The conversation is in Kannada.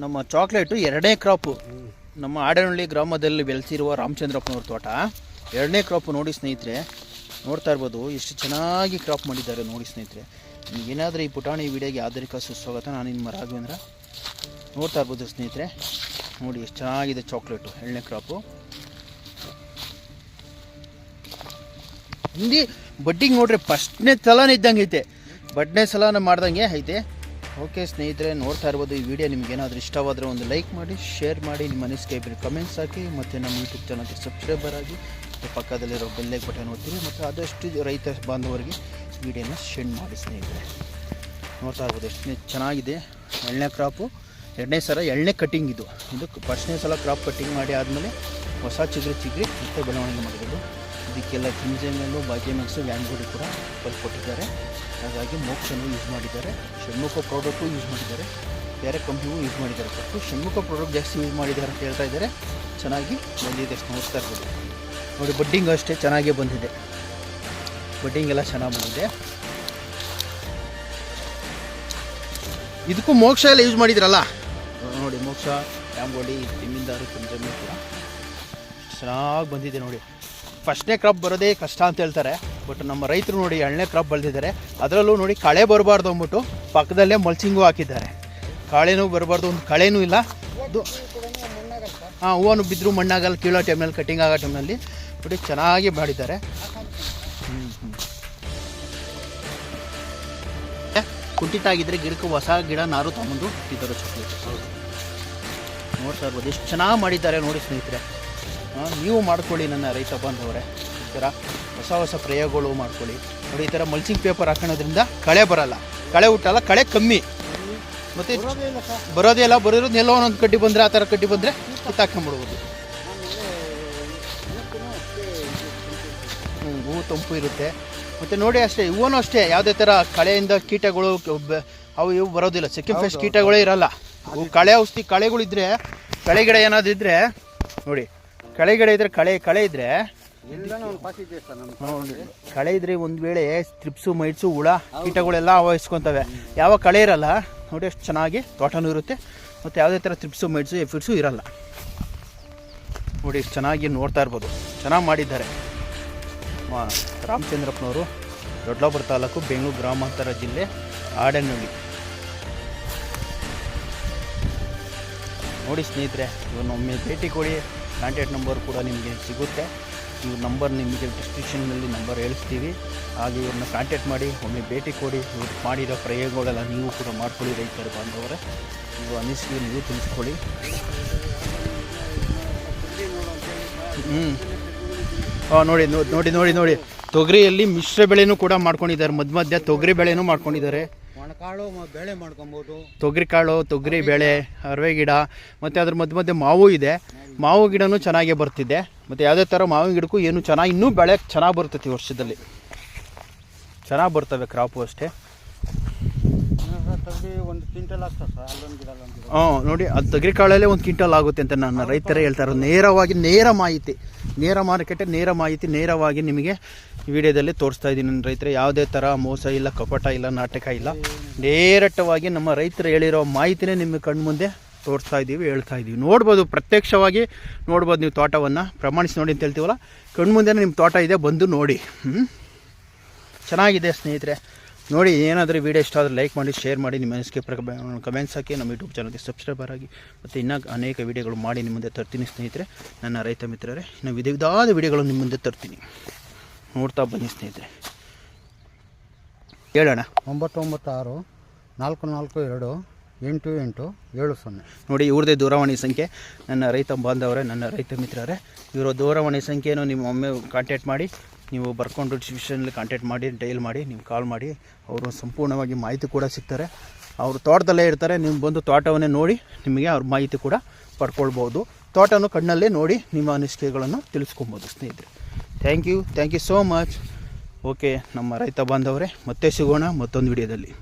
ನಮ್ಮ ಚಾಕ್ಲೇಟು ಎರಡನೇ ಕ್ರಾಪು. ನಮ್ಮ ಆಡನಹಳ್ಳಿ ಗ್ರಾಮದಲ್ಲಿ ಬೆಳೆಸಿರುವ ರಾಮಚಂದ್ರಪ್ಪನವ್ರ ತೋಟ. ಎರಡನೇ ಕ್ರಾಪು ನೋಡಿ ಸ್ನೇಹಿತರೆ, ನೋಡ್ತಾ ಇರ್ಬೋದು, ಎಷ್ಟು ಚೆನ್ನಾಗಿ ಕ್ರಾಪ್ ಮಾಡಿದ್ದಾರೆ ನೋಡಿ ಸ್ನೇಹಿತರೆ. ಏನಾದರೂ ಈ ಪುಟಾಣಿ ವಿಡಿಯೋಗೆ ಆಧರಿಕ ಸುಸ್ವಾಗತ, ನಾನು ನಿಮ್ಮ ರಾಘವೇಂದ್ರ. ನೋಡ್ತಾ ಇರ್ಬೋದು ಸ್ನೇಹಿತರೆ, ನೋಡಿ ಎಷ್ಟು ಚೆನ್ನಾಗಿದೆ ಚಾಕ್ಲೇಟು, ಎರಡನೇ ಕ್ರಾಪು. ಹಿಂದಿ ಬಡ್ಡಿಗೆ ನೋಡ್ರಿ, ಫಸ್ಟ್ನೇ ಸಲನೇ ಇದ್ದಂಗೆ ಐತೆ ಬಡ್ನೇ ಸಲನ ಮಾಡ್ದಂಗೆ ಐತೆ. ಓಕೆ ಸ್ನೇಹಿತರೆ, ನೋಡ್ತಾ ಇರ್ಬೋದು ಈ ವಿಡಿಯೋ ನಿಮ್ಗೆ ಏನಾದರೂ ಇಷ್ಟವಾದರೆ ಒಂದು ಲೈಕ್ ಮಾಡಿ, ಶೇರ್ ಮಾಡಿ, ನಿಮ್ಮ ಅನಿಸಿಕೆ ಕಮೆಂಟ್ಸ್ ಹಾಕಿ, ಮತ್ತು ನಮ್ಮ ಯೂಟ್ಯೂಬ್ ಚಾನಲ್ಗೆ ಸಬ್ಸ್ಕ್ರೈಬರ್ ಆಗಿ, ಮತ್ತು ಪಕ್ಕದಲ್ಲಿರೋ ಬೆಲ್ಲೆ ಬಟನ್ ಒತ್ತಿರಿ, ಮತ್ತು ಆದಷ್ಟು ರೈತ ಬಾಂಧವರಿಗೆ ವಿಡಿಯೋನ ಶೇರ್ ಮಾಡಿ ಸ್ನೇಹಿತರೆ. ನೋಡ್ತಾ ಇರ್ಬೋದು ಎಷ್ಟನೇ ಚೆನ್ನಾಗಿದೆ ಎಣ್ಣೆ ಕ್ರಾಪು ಎರಡನೇ ಸಲ ಎಣ್ಣೆ ಕಟ್ಟಿಂಗ್ ಇದು. ಇದು ಫಸ್ಟ್ನೇ ಸಲ ಕ್ರಾಪ್ ಕಟ್ಟಿಂಗ್ ಮಾಡಿ ಆದಮೇಲೆ ಹೊಸ ಚಿಗುರು ಚಿಗ್ರಿ ಮತ್ತೆ ಬೆಳವಣಿಗೆ ಮಾಡಿರೋದು. ಇದಕ್ಕೆಲ್ಲ ಕಿಂಜೆಮೇಲು ಬಾಜಿಮೆಕ್ಸು ವ್ಯಾನ್ಗಳು ಕೂಡ ಕೊಟ್ಟಿದ್ದಾರೆ ಹಾಗಾಗಿ ಮೋಕ್ಷನು ಯೂಸ್ ಮಾಡಿದ್ದಾರೆ. ಷಣ್ಮುಖ ಪ್ರಾಡಕ್ಟು ಯೂಸ್ ಮಾಡಿದ್ದಾರೆ. ಬೇರೆ ಕಂಪ್ನಿಗೂ ಯೂಸ್ ಮಾಡಿದ್ದಾರೆ. ಮತ್ತು ಷಣ್ಮುಖ ಪ್ರಾಡಕ್ಟ್ ಜಾಸ್ತಿ ಯೂಸ್ ಮಾಡಿದ್ದಾರೆ ಅಂತ ಹೇಳ್ತಾ ಇದ್ದಾರೆ. ಚೆನ್ನಾಗಿ ಬಂದಿದೆ ನೋಡ್ತಾ ಇರ್ಬೋದು. ನೋಡಿ ಬಡ್ಡಿಂಗ್ ಅಷ್ಟೇ ಚೆನ್ನಾಗೇ ಬಂದಿದೆ. ಬಡ್ಡಿಂಗ್ ಎಲ್ಲ ಚೆನ್ನಾಗಿ ಬಂದಿದೆ. ಇದಕ್ಕೂ ಮೋಕ್ಷ ಎಲ್ಲ ಯೂಸ್ ಮಾಡಿದ್ರಲ್ಲ? ನೋಡಿ, ಮೋಕ್ಷ ಡ್ಯಾಂಬೋಡಿ ತಿಮ್ಮಿಂದಾರು ಕುಂಜಮ್ಮೆ ಕೂಡ. ಚೆನ್ನಾಗಿ ಬಂದಿದೆ ನೋಡಿ. ಫಸ್ಟ್ನೇ ಕ್ರಾಪ್ ಬರೋದೇ ಕಷ್ಟ ಅಂತ ಹೇಳ್ತಾರೆ. ಬಟ್ ನಮ್ಮ ರೈತರು ನೋಡಿ ಎಳನೇ ಕ್ರಾಪ್ ಬೆಳೆದಿದ್ದಾರೆ ಅದರಲ್ಲೂ ನೋಡಿ ಕಳೆ ಬರಬಾರ್ದು ಅಂದ್ಬಿಟ್ಟು ಪಕ್ಕದಲ್ಲೇ ಮಲ್ಚಿಂಗು ಹಾಕಿದ್ದಾರೆ. ಕಳೆನೂ ಬರಬಾರ್ದು, ಒಂದು ಕಳೆನೂ ಇಲ್ಲ. ಹಾಂ, ಹೂವನ್ನು ಬಿದ್ದರೂ ಮಣ್ಣಾಗಲ್ಲ, ಕೀಳೋ ಟೈಮ್ನಲ್ಲಿ ಕಟಿಂಗ್ ಆಗೋ ಟೈಮ್ನಲ್ಲಿ ನೋಡಿ ಚೆನ್ನಾಗಿ ಮಾಡಿದ್ದಾರೆ. ಹ್ಞೂ ಹ್ಞೂ ಕುಂಠಿತ ಆಗಿದ್ದರೆ ಗಿಡಕ್ಕೆ ಹೊಸ ಗಿಡ ನಾರು ತಗೊಂಡು ಇದ್ದಾರೆ ಚಿಕ್ಕ ನೋಡ್ತಾ ಇರ್ಬೋದು, ಎಷ್ಟು ಚೆನ್ನಾಗಿ ಮಾಡಿದ್ದಾರೆ ನೋಡಿ ಸ್ನೇಹಿತರೆ. ನೀವು ಮಾಡ್ಕೊಳ್ಳಿ ನನ್ನ ರೈತ ಬಾಂಧವರೇ. ಈ ಥರ ಹೊಸ ಹೊಸ ಪ್ರಯೋಗಗಳು ಮಾಡ್ಕೊಳ್ಳಿ. ನೋಡಿ ಈ ಥರ ಮಲ್ಚಿಂಗ್ ಪೇಪರ್ ಹಾಕೋದ್ರಿಂದ ಕಳೆ ಬರಲ್ಲ. ಕಳೆ ಹುಟ್ಟಲ್ಲ ಕಳೆ ಕಮ್ಮಿ. ಮತ್ತು ಬರೋದೇ ಇಲ್ಲ ಬರೋದು ಎಲ್ಲೋ ಒಂದೊಂದು ಕಡ್ಡಿ ಬಂದರೆ ಆ ಥರ ಕಡ್ಡಿ ಬಂದರೆ ಕಿತ್ತಾಕೊಂಬಿಡ್ಬೋದು ಹ್ಞೂ ಹೂವು ತಂಪು ಇರುತ್ತೆ. ಮತ್ತು ನೋಡಿ ಅಷ್ಟೇ ಇವನು ಅಷ್ಟೇ ಯಾವುದೇ ಥರ ಕಳೆಯಿಂದ ಕೀಟಗಳು ಅವು ಇವು ಬರೋದಿಲ್ಲ. ಸೆಕೆಂಡ್ ಫೇಸ್ ಕೀಟಗಳೇ ಇರಲ್ಲ. ಅವು ಕಳೆ ಔಷಧಿ ಕಳೆಗಳಿದ್ರೆ ಕಳೆ ಗಿಡ ಏನಾದ್ರು ಇದ್ರೆ ನೋಡಿ ಕಳೆ ಗಿಡ ಇದ್ರೆ ಕಳೆ ಕಳೆ ಇದ್ರೆ? ಕಳೆ ಇದ್ರೆ ಒಂದು ವೇಳೆ ತ್ರಿಪ್ಸು ಮೈಟ್ಸು ಹುಳ ಕೀಟಗಳೆಲ್ಲ ಆವಹಿಸ್ಕೊತವೆ ಯಾವ ಕಳೆ ಇರಲ್ಲ ನೋಡಿ ಎಷ್ಟು ಚೆನ್ನಾಗಿ ತೋಟನೂ ಇರುತ್ತೆ. ಮತ್ತು ಯಾವುದೇ ಥರ ತ್ರಿಪ್ಸು ಮೈಟ್ಸು ಎಫಿಟ್ಸು ಇರಲ್ಲ. ನೋಡಿ ಎಷ್ಟು ಚೆನ್ನಾಗಿ ನೋಡ್ತಾ ಇರ್ಬೋದು. ಚೆನ್ನಾಗಿ ಮಾಡಿದ್ದಾರೆ. ರಾಮಚಂದ್ರಪ್ಪನವರು ದೊಡ್ಡಲಾಪುರ ತಾಲೂಕು ಬೆಂಗಳೂರು ಗ್ರಾಮಾಂತರ ಜಿಲ್ಲೆ ಆಡನಹಳ್ಳಿ. ನೋಡಿ ಸ್ನೇಹಿತರೆ ಇವನ್ನೊಮ್ಮೆ ಭೇಟಿ ಕೊಡಿ. ಕಾಂಟ್ಯಾಕ್ಟ್ ನಂಬರ್ ಕೂಡ ನಿಮಗೆ ಸಿಗುತ್ತೆ. ಇವ್ರ ನಂಬರ್ ನಿಮಗೆ ಡಿಸ್ಕ್ರಿಪ್ಷನ್ನಲ್ಲಿ ನಂಬರ್ ಹೇಳಿಸ್ತೀವಿ ಹಾಗೆ ಇವ್ರನ್ನ ಕಾಂಟ್ಯಾಕ್ಟ್ ಮಾಡಿ ಒಮ್ಮೆ ಭೇಟಿ ಕೊಡಿ ಇವ್ರು ಮಾಡಿರೋ ಪ್ರಯೋಗಗಳೆಲ್ಲ ನೀವು ಕೂಡ ಮಾಡ್ಕೊಳ್ಳಿ ರೈತರು ಬಾಂಧವರೇ. ನೀವು ಅನಿಸಿಕೆ ನೀವು ತಿಳಿಸ್ಕೊಳ್ಳಿ. ಹ್ಞೂ ಹಾಂ ನೋಡಿ ನೋಡಿ ನೋಡಿ ನೋಡಿ. ತೊಗರಿಯಲ್ಲಿ ಮಿಶ್ರ ಬೆಳೆನೂ ಕೂಡ ಮಾಡ್ಕೊಂಡಿದ್ದಾರೆ. ಮಧ್ಯ ಮಧ್ಯ ತೊಗರಿ ಬೆಳೆನೂ ಮಾಡ್ಕೊಂಡಿದ್ದಾರೆ. ಒಣಕಾಳು ಬೇಳೆ ಮಾಡ್ಕೊಬೋದು. ತೊಗರಿ ಕಾಳು ತೊಗರಿ ಬೇಳೆ ಅರವೆ ಗಿಡ ಮತ್ತು ಅದ್ರ ಮಧ್ಯ ಮಧ್ಯೆ ಮಾವು ಇದೆ. ಮಾವು ಗಿಡನೂ ಚೆನ್ನಾಗೇ ಬರ್ತಿದೆ. ಮತ್ತು ಯಾವುದೇ ಥರ ಮಾವಿನ ಗಿಡಕ್ಕೂ ಏನು ಚೆನ್ನಾಗಿ ಇನ್ನೂ ಬೆಳೆ ಚೆನ್ನಾಗಿ ಬರ್ತೈತಿ ವರ್ಷದಲ್ಲಿ. ಚೆನ್ನಾಗಿ ಬರ್ತವೆ ಕ್ರಾಪು ಅಷ್ಟೇ. ಒಂದು ಕ್ವಿಂಟಲ್ ಹಾಂ ನೋಡಿ ಅದು ತೊಗರಿ ಕಾಳಲ್ಲೇ ಒಂದು ಕ್ವಿಂಟಲ್ ಆಗುತ್ತೆ ಅಂತ ನನ್ನ ರೈತರೇ ಹೇಳ್ತಾರೆ. ನೇರವಾಗಿ ನೇರ ಮಾಹಿತಿ. ನೇರ ಮಾರುಕಟ್ಟೆ ನೇರ ಮಾಹಿತಿ ನೇರವಾಗಿ ನಿಮಗೆ ವಿಡಿಯೋದಲ್ಲಿ ತೋರಿಸ್ತಾ ಇದ್ದೀನಿ ನನ್ನ ರೈತರೇ. ಯಾವುದೇ ಥರ ಮೋಸ ಇಲ್ಲ ಕಪಟ ಇಲ್ಲ ನಾಟಕ ಇಲ್ಲ. ನೇರಟ್ಟವಾಗಿ ನಮ್ಮ ರೈತರು ಹೇಳಿರೋ ಮಾಹಿತಿನೇ ನಿಮಗೆ ಕಣ್ಣು ಮುಂದೆ ತೋರಿಸ್ತಾ ಇದ್ದೀವಿ, ಹೇಳ್ತಾ ಇದ್ದೀವಿ. ನೋಡ್ಬೋದು, ಪ್ರತ್ಯಕ್ಷವಾಗಿ ನೋಡ್ಬೋದು ನೀವು ತೋಟವನ್ನು. ಪ್ರಮಾಣಿಸಿ ನೋಡಿ ಅಂತ ಹೇಳ್ತೀವಲ್ಲ? ಕಣ್ಮುಂದೆ ನಿಮ್ಮ ತೋಟ ಇದೆ, ಬಂದು ನೋಡಿ. ಚೆನ್ನಾಗಿದೆ ಸ್ನೇಹಿತರೆ. ನೋಡಿ, ಏನಾದರೂ ವೀಡಿಯೋ ಇಷ್ಟ ಆದರೆ ಲೈಕ್ ಮಾಡಿ ಶೇರ್ ಮಾಡಿ, ನಿಮ್ಮ ಅನಿಸಿಕೆ ಪ್ರ ಕಮೆಂಟ್ಸ್ ಹಾಕಿ ನಮ್ಮ ಯೂಟ್ಯೂಬ್ ಚಾನಲ್ಗೆ ಸಬ್ಸ್ಕ್ರೈಬರ್ ಆಗಿ ಮತ್ತು ಇನ್ನೂ ಅನೇಕ ವಿಡಿಯೋಗಳು ಮಾಡಿ ನಿಮ್ಮ ಮುಂದೆ ತರ್ತೀನಿ ಸ್ನೇಹಿತರೆ. ನನ್ನ ರೈತ ಮಿತ್ರರೇ, ಇನ್ನು ವಿಧ ವಿಧವಾದ ವೀಡಿಯೋಗಳು ನಿಮ್ಮ ಮುಂದೆ ತರ್ತೀನಿ. ನೋಡ್ತಾ ಬನ್ನಿ ಸ್ನೇಹಿತರೆ. ಹೇಳೋಣ ಒಂಬತ್ತು ಒಂಬತ್ತು ಆರು ನಾಲ್ಕು ನಾಲ್ಕು ಎರಡು ಎಂಟು ಎಂಟು ಏಳು ಸೊನ್ನೆ. ನೋಡಿ ಇವ್ರದೇ ದೂರವಾಣಿ ಸಂಖ್ಯೆ. ನನ್ನ ರೈತ ಬಾಂಧವರೇ, ನನ್ನ ರೈತ ಮಿತ್ರರೇ, ಇವರ ದೂರವಾಣಿ ಸಂಖ್ಯೆಯನ್ನು ನಿಮ್ಮ ಒಮ್ಮೆ ಕಾಂಟ್ಯಾಕ್ಟ್ ಮಾಡಿ, ನೀವು ಬರ್ಕೊಂಡು ಡಿಸ್ಕ್ರಿಪ್ಷನಲ್ಲಿ ಕಾಂಟ್ಯಾಕ್ಟ್ ಮಾಡಿ ಡೈಲ್ ಮಾಡಿ, ನೀವು ಕಾಲ್ ಮಾಡಿ, ಅವರು ಸಂಪೂರ್ಣವಾಗಿ ಮಾಹಿತಿ ಕೂಡ ಸಿಗ್ತಾರೆ. ಅವರು ತೋಟದಲ್ಲೇ ಇರ್ತಾರೆ, ನೀವು ಬಂದು ತೋಟವನ್ನೇ ನೋಡಿ, ನಿಮಗೆ ಅವ್ರ ಮಾಹಿತಿ ಕೂಡ ಪಡ್ಕೊಳ್ಬೋದು ತೋಟನೂ ಕಣ್ಣಲ್ಲೇ ನೋಡಿ, ನಿಮ್ಮ ಅನಿಸಿಕೆಗಳನ್ನು ತಿಳಿಸ್ಕೊಬೋದು ಸ್ನೇಹಿತರೆ. Thank you thank you so much okay ನಮ್ಮ ರೈತ ಬಾಂಧವರೇ, ಮತ್ತೆ ಸಿಗೋಣ ಮತ್ತೊಂದು ವಿಡಿಯೋದಲ್ಲಿ